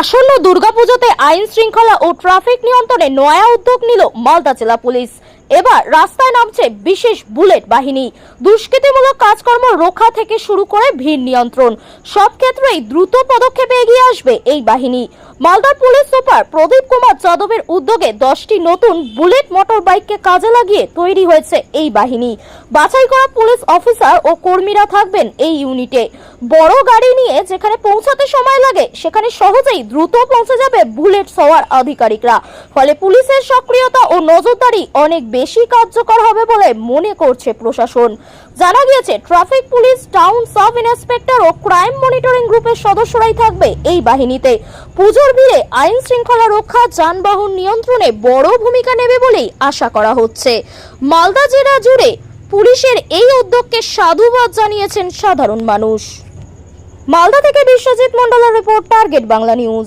আসন্ন দুর্গাপুজোতে আইন শৃঙ্খলা ও ট্রাফিক নিয়ন্ত্রণে নয়া উদ্যোগ নিল মালদা জেলা পুলিশ। এবার রাস্তায় নামছে বিশেষ বুলেট বাহিনী। দুষ্কৃতিমূলক কাজকর্ম রক্ষা থেকে শুরু করে ভিড় নিয়ন্ত্রণ। সব ক্ষেত্রেই দ্রুত পদক্ষেপে এগিয়ে আসবে এই বাহিনী। মালদার পুলিশ সুপার প্রদীপ কুমার যাদবের উদ্যোগে দশটি নতুন বুলেট মোটর বাইককে কাজে লাগিয়ে তৈরি হয়েছে এই বাহিনী। বাছাই করা পুলিশ অফিসার ও কর্মীরা থাকবেন এই ইউনিটে। বড় গাড়ি নিয়ে যেখানে পৌঁছাতে সময় লাগে, সেখানে সহজেই দ্রুত পৌঁছে যাবে বুলেট সওয়ার আধিকারিকরা। ফলে পুলিশের সক্রিয়তা ও নজরদারি অনেক বেশি কার্যকর হবে বলে মনে করছে প্রশাসন। জানা গিয়েছে, traffic police, town sub inspector ও ক্রাইম মনিটরিং গ্রুপের সদস্যরাই থাকবে এই বাহিনীতে। পুজোর ভিড়ে আইন শৃঙ্খলা রক্ষা, যানবাহন নিয়ন্ত্রণে বড় ভূমিকা নেবে বলেই আশা করা হচ্ছে। মালদা জেলা জুড়ে পুলিশের এই উদ্যোগকে সাধুবাদ জানিয়েছেন সাধারণ মানুষ। মালদা থেকে বিশ্বজিৎ মন্ডলের report, target Bangla news.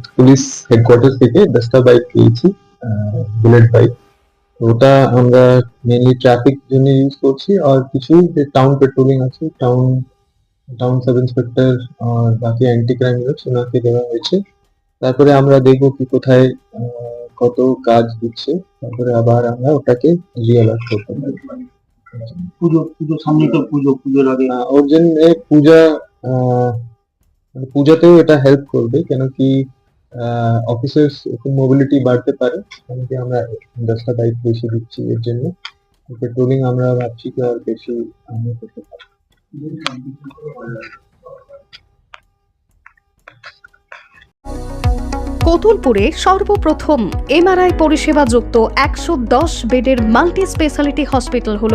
Police headquarter থেকে দশটা বাইক পেয়েছি বুলেট বাইক ওটা আমরা মেনলি ট্রাফিক জন্য ইউজ করছি আর কিছু যে টাউন পেট্রোলিং আছে টাউন টাউন সাব ইন্সপেক্টর আর বাকি অ্যান্টি ক্রাইম ইউনিটস ওনাকে দেওয়া হয়েছে। তারপরে আমরা দেখব কি কোথায় কত কাজ দিচ্ছে। তারপরে আবার আমরা ওটাকে রিয়ালাইজ করতে পারি পুজো পুজো সামনে তো পুজো পুজোর আগে। ওর জন্য পূজা মানে পূজাতেও এটা হেল্প করবে কেন কি অফিসার্স মোবিলিটি বাড়তে পারে। কেন আমরা দশটা বাইক বেশি দিচ্ছি এর জন্য। পেট্রোলিং আমরা ভাবছি কি আর বেশি আমরা করতে পারি কতুলপুরে সর্বপ্রথম এমআরআই পরিষেবা যুক্ত একশো দশ বেডের মাল্টি স্পেশালিটি হসপিটাল হল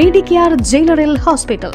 মেডিকেয়ার জেনারেল হসপিটাল